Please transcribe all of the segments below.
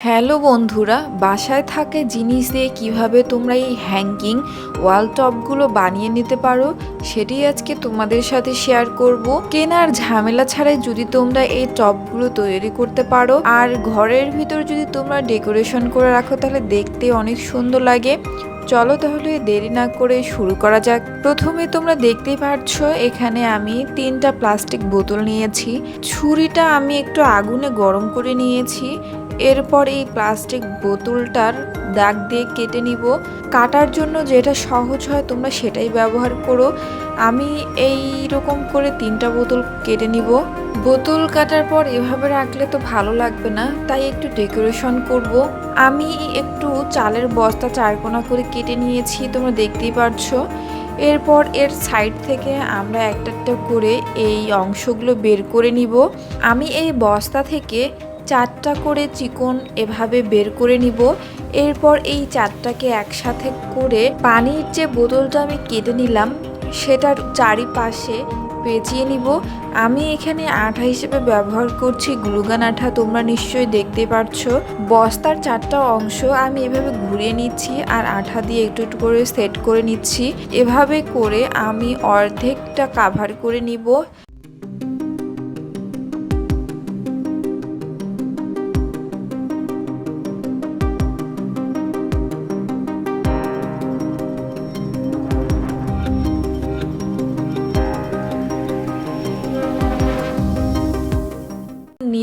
Hello বন্ধুরা, বাসায় থাকে জিনিস দিয়ে কীভাবে তোমরা এই হ্যাঙ্গিং ওয়াল টপগুলো বানিয়ে নিতে পারো সেটি আজকে তোমাদের সাথে শেয়ার করব। কেনার ঝামেলা ছাড়াই যদি তোমরা এই টপগুলো তৈরি করতে পারো, আর ঘরের ভিতর যদি তোমরা ডেকোরেশন করে রাখো, তাহলে দেখতে অনেক সুন্দর লাগে। চলো তাহলে দেরি না করে শুরু করা যাক। প্রথমে তোমরা দেখতেই পাচ্ছ, এখানে আমি তিনটা প্লাস্টিক বোতল নিয়েছি। ছুরিটা আমি একটু আগুনে গরম করে নিয়েছি। এরপর এই প্লাস্টিক বোতলটার দাগ দিয়ে কেটে নিব। কাটার জন্য যেটা সহজ হয় তোমরা সেটাই ব্যবহার করো। আমি এই রকম করে তিনটা বোতল কেটে নিব। বোতল কাটার পর এভাবে রাখলে তো ভালো লাগবে না, তাই একটু ডেকোরেশন করব। আমি একটু চালের বস্তা চারকোনা করে কেটে নিয়েছি, তোমরা দেখতেই পারছ। এরপর এর সাইড থেকে আমরা একটা একটা করে এই অংশগুলো বের করে নিব। আমি এই বস্তা থেকে চারটা করে চিকন এভাবে বের করে নিব। এরপর এই চারটাকে একসাথে করে পানির যে বোতলটা আমি কেটে নিলাম, সেটার চারিপাশে পেঁচিয়ে নিব। আমি এখানে আঠা হিসেবে ব্যবহার করছি গ্লুগান আঠা, তোমরা নিশ্চয়ই দেখতে পাচ্ছ বস্তার চারটা অংশ আমি এভাবে ঘুরিয়ে নিচ্ছি আর আঠা দিয়ে একটু একটু করে সেট করে নিচ্ছি। এভাবে করে আমি অর্ধেকটা কাভার করে নিব।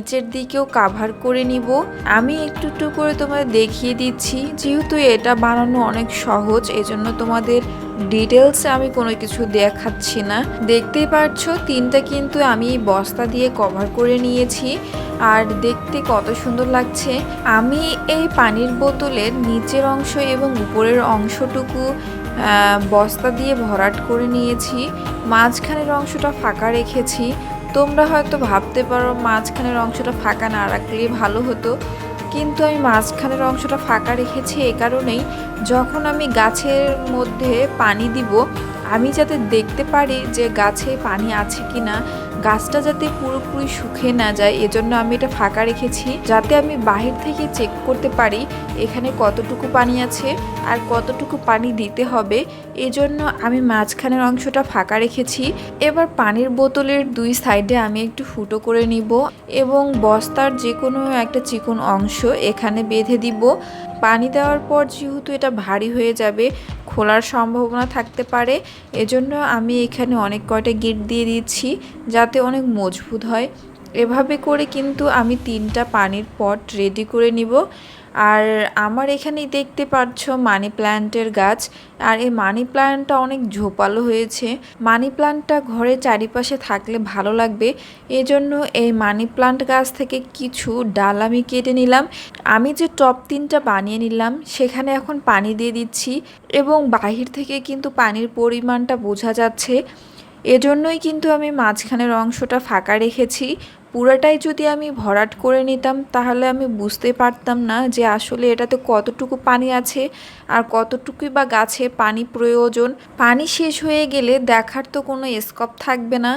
নিচের দিকেও কাভার করে নিব। আমি একটু একটু করে তোমাদের দেখিয়ে দিচ্ছি। যেহেতু এটা বানানো অনেক সহজ, এজন্য তোমাদের ডিটেলস আমি কোনো কিছু দেখাচ্ছি না। দেখতেই পাচ্ছ তিনটা কিন্তু আমি বস্তা দিয়ে কভার করে নিয়েছি। আর দেখতে কত সুন্দর লাগছে। আমি এই পানির বোতলের নিচের অংশ এবং উপরের অংশটুকু বস্তা দিয়ে ভরাট করে নিয়েছি। মাঝখানের অংশটা ফাঁকা রেখেছি। তোমরা হয়তো ভাবতে পারো মাঝখানের অংশটা ফাঁকা না রাখলেই ভালো হতো। কিন্তু আমি মাঝখানের অংশটা ফাঁকা রেখেছি এ কারণেই যখন আমি গাছের মধ্যে পানি দিব, আমি যাতে দেখতে পারি যে গাছে পানি আছে কি না গাছটা যাতে পুরোপুরি শুকিয়ে না যায়, এজন্য আমি এটা ফাঁকা রেখেছি, যাতে আমি বাহির থেকে চেক করতে পারি এখানে কতটুকু পানি আছে আর কতটুকু পানি দিতে হবে। এজন্য আমি মাঝখানের অংশটা ফাঁকা রেখেছি। এবার পানির বোতলের দুই সাইডে আমি একটু ফুটো করে নিব এবং বস্তার যে কোনো একটা চিকন অংশ এখানে বেঁধে দিব। পানি দেওয়ার পর যেহেতু এটা ভারী হয়ে যাবে, খোলার সম্ভাবনা থাকতে পারে। এজন্য আমি এখানে অনেক কয়টা গিট দিয়ে দিচ্ছি যাতে অনেক মজবুত হয়। এভাবে করে কিন্তু আমি তিনটা পানির পট রেডি করে নিব। আর আমার এখানেই দেখতে পাচ্ছ মানি প্ল্যান্টের গাছ। আর এই মানি প্ল্যান্টটা অনেক ঝোপালো হয়েছে। মানি প্ল্যান্টটা ঘরের চারিপাশে থাকলে ভালো লাগবে। এজন্য এই মানি প্ল্যান্ট গাছ থেকে কিছু ডাল আমি কেটে নিলাম। আমি যে টপ তিনটা বানিয়ে নিলাম, সেখানে এখন পানি দিয়ে দিচ্ছি। এবং বাহির থেকে কিন্তু পানির পরিমাণটা বোঝা যাচ্ছে। এজন্যই কিন্তু আমি মাঝখানের অংশটা ফাঁকা রেখেছি। পুরাটাই যদি আমি ভরাট করে নিতাম, তাহলে আমি বুঝতে পারতাম না যে আসলে এটাতে কতটুকু পানি আছে আর কতটুকুই বা গাছে পানি প্রয়োজন। পানি শেষ হয়ে গেলে দেখার তো কোনো স্কোপ থাকবে না।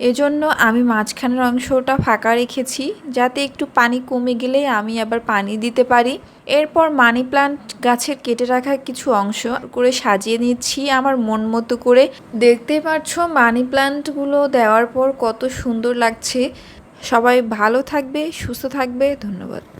এজন্য আমি মাঝখানের অংশটা ফাঁকা রেখেছি যাতে একটু পানি কমে গেলে আমি আবার পানি দিতে পারি। এরপর মানি প্লান্ট গাছের কেটে রাখা কিছু অংশ করে সাজিয়ে নিচ্ছি আমার মন মতো করে। দেখতে পাচ্ছ মানি প্লান্টগুলো দেওয়ার পর কত সুন্দর লাগছে। সবাই ভালো থাকবে, সুস্থ থাকবে, ধন্যবাদ।